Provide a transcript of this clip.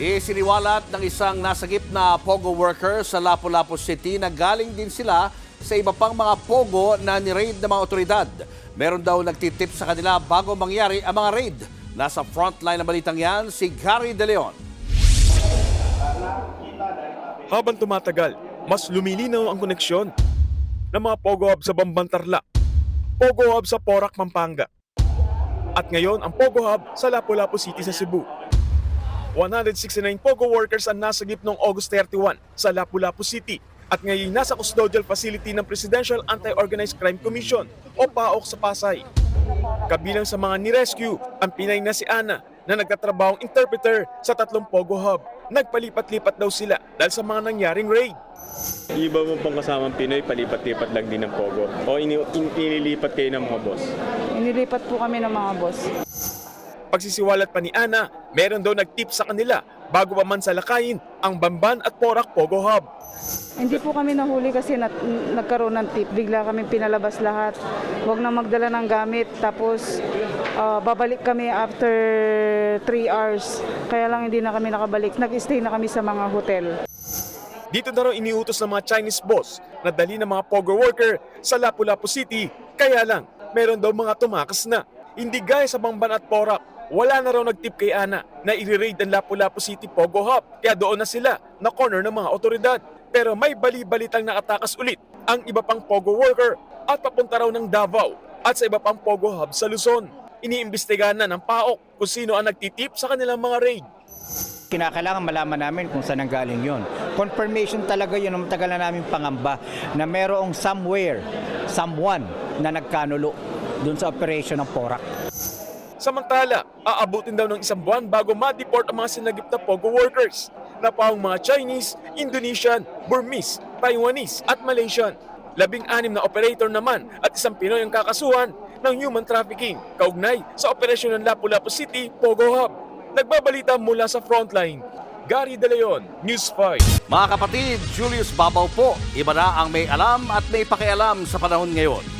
Isiniwalat ng isang nasagip na Pogo worker sa Lapu-Lapu City na galing din sila sa iba pang mga Pogo na ni-raid ng mga otoridad. Meron daw nagtitip sa kanila bago mangyari ang mga raid. Nasa frontline ng balitang yan, si Gary De Leon. Habang tumatagal, mas lumilinaw ang koneksyon ng mga Pogo Hub sa Bambantarla, Pogo Hub sa Porac, Pampanga, at ngayon ang Pogo Hub sa Lapu-Lapu City sa Cebu. 169 Pogo workers ang nasagip noong August 31 sa Lapu-Lapu City at ngayon nasa custodial facility ng Presidential Anti-Organized Crime Commission o PAOK sa Pasay. Kabilang sa mga ni-rescue ang Pinay na si Ana na nagtatrabahong interpreter sa tatlong Pogo Hub. Nagpalipat-lipat daw sila dahil sa mga nangyaring raid. Iba mo pong kasamang Pinoy, palipat-lipat lang din ng Pogo. O ini in- inilipat kayo ng mga boss. Inilipat po kami ng mga boss. Pagsisiwalat pa ni Ana, meron daw nag-tip sa kanila bago pa man salakayin ang Bamban at Porac Pogo Hub. Hindi po kami nahuli kasi nat- nagkaroon ng tip. Bigla kami pinalabas lahat. Huwag na magdala ng gamit. Tapos ah, babalik kami after 3 hours. Kaya lang hindi na kami nakabalik. Nag-stay na kami sa mga hotel. Dito na raw iniutos ng mga Chinese boss na dali ng mga Pogo worker sa Lapu-Lapu City. Kaya lang, meron daw mga tumakas na. Hindi gaya sa Bamban at Porac. Wala na raw nagtip kay Ana na i-raid ang Lapu-Lapu City Pogo Hub. Kaya doon na sila na corner ng mga otoridad. Pero may bali-balitang nakatakas ulit ang iba pang Pogo worker at papunta raw ng Davao at sa iba pang Pogo Hub sa Luzon. Iniimbestigahan na ng PAOK kung sino ang nagtitip sa kanilang mga raid. kinakailangan malaman namin kung saan ang galing yon. Confirmation talaga yun ang matagal na namin pangamba na merong somewhere, someone na nagkanulo doon sa operation ng Porak. Samantala, aabutin daw ng isang buwan bago ma-deport ang mga sinagip na Pogo workers na pang mga Chinese, Indonesian, Burmese, Taiwanese at Malaysian. Labing-anim na operator naman at isang Pinoy ang kakasuhan ng human trafficking kaugnay sa operasyon ng Lapu-Lapu City, Pogo Hub. Nagbabalita mula sa frontline, Gary De Leon, News 5. Mga kapatid, Julius Babaw po. Iba na ang may alam at may pakialam sa panahon ngayon.